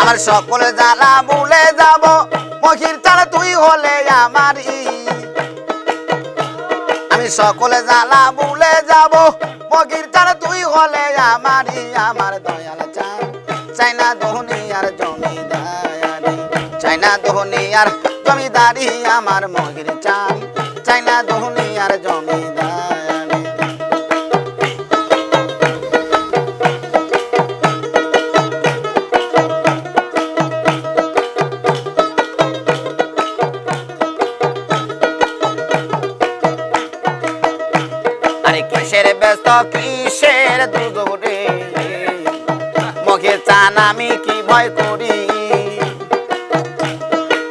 আমার সকল জ্বালা ভুলে যাব, মহির চাল তুই হলে আমারই। আমি সকলে যাব তুই হলে আমারই। আমার দয়াল চান চাইনা দুনিয়ার জমিদারি। জমিদারি, আমার মগির চান চাইনা কিসের ব্যস্ত, কিসের দুদরে মুখে চান আমি কি ভয় করি?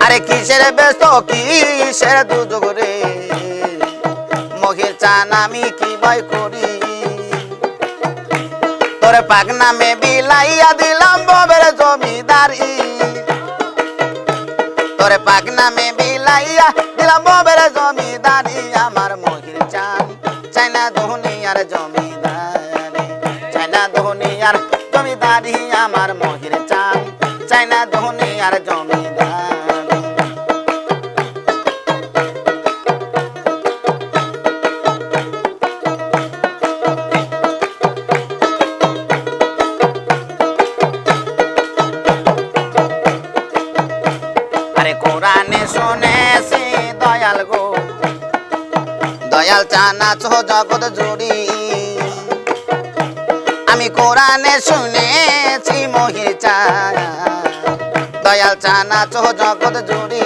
আরে কিসের ব্যস্ত, কিসের দুদরে মুখে চান আমি কি ভয় করি? তোরে পাক নামে বিলাইয়া দিলাম ববের জমিদারি। তোরে পাক নামে বিলাইয়া দিলাম ববের জমিদারি। আমার জমিদারি আমার মহির চান চাইনা দুনিয়ার জমিদারি। আরে শুনেছি, দয়াল দয়াল চানা চো জগৎ জুড়ি। আমি কোরআনে শুনেছি মহির চা দয়াল চানা চো জগৎ জুড়ি।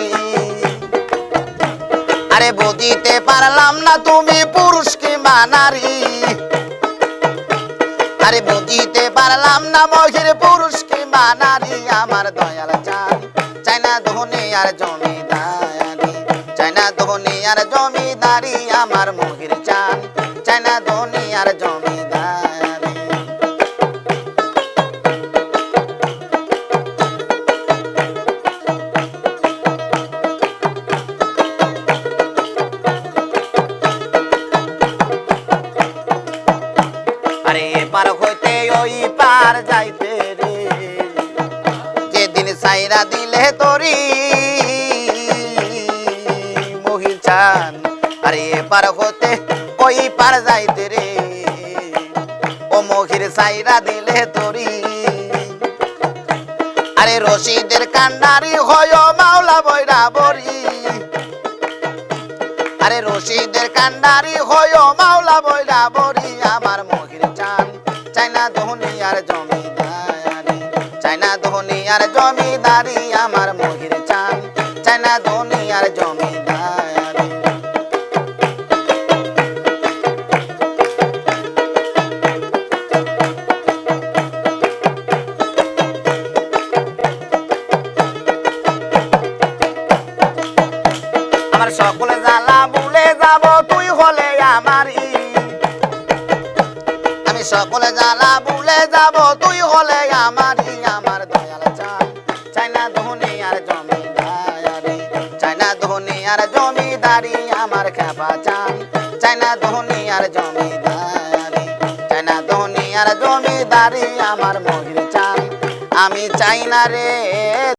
আরে বুঝিতে পারলাম না তুমি পুরুষ কি নারী। আরে বুঝিতে পারলাম না মহির পুরুষ কি নারী। আমার দয়াল চান চাইনা ধনে আর জমিদারি। চাইনা ধনে আর জমিদারি, আমার এপার হইতে ওই পার যাইতে রে। যেদিন সাইরা দিলে তোরি মহির চান, আরে এপার হতে ওই পার যাইতে রে। ও মহির সাইরা দিলে তোরি। আরে রশিদের কান্ডারি হয় মাওলা বৈরা বরি। আরে রশিদের কান্ডারি হয় মাওলা বৈরা বরি, আমার দুনিয়ার জমিদারি আমার মহির চান চাইনা দুনিয়ার জমিদারি। আমার সকলে জ্বালা ভুলে যাব, তুই হলে আমারই আমি সকলে জ্বালা ভুলে যাব, তুই হলে আমারই, আমার দয়াল চান চাইনা ধনী আর জমিদারি চাইনা ধনী আর জমিদারি আমার খেপা চান চাইনা ধনী আর জমিদারি চাইনা ধনী আর জমিদারি আমার মহির চান আমি চাই না রে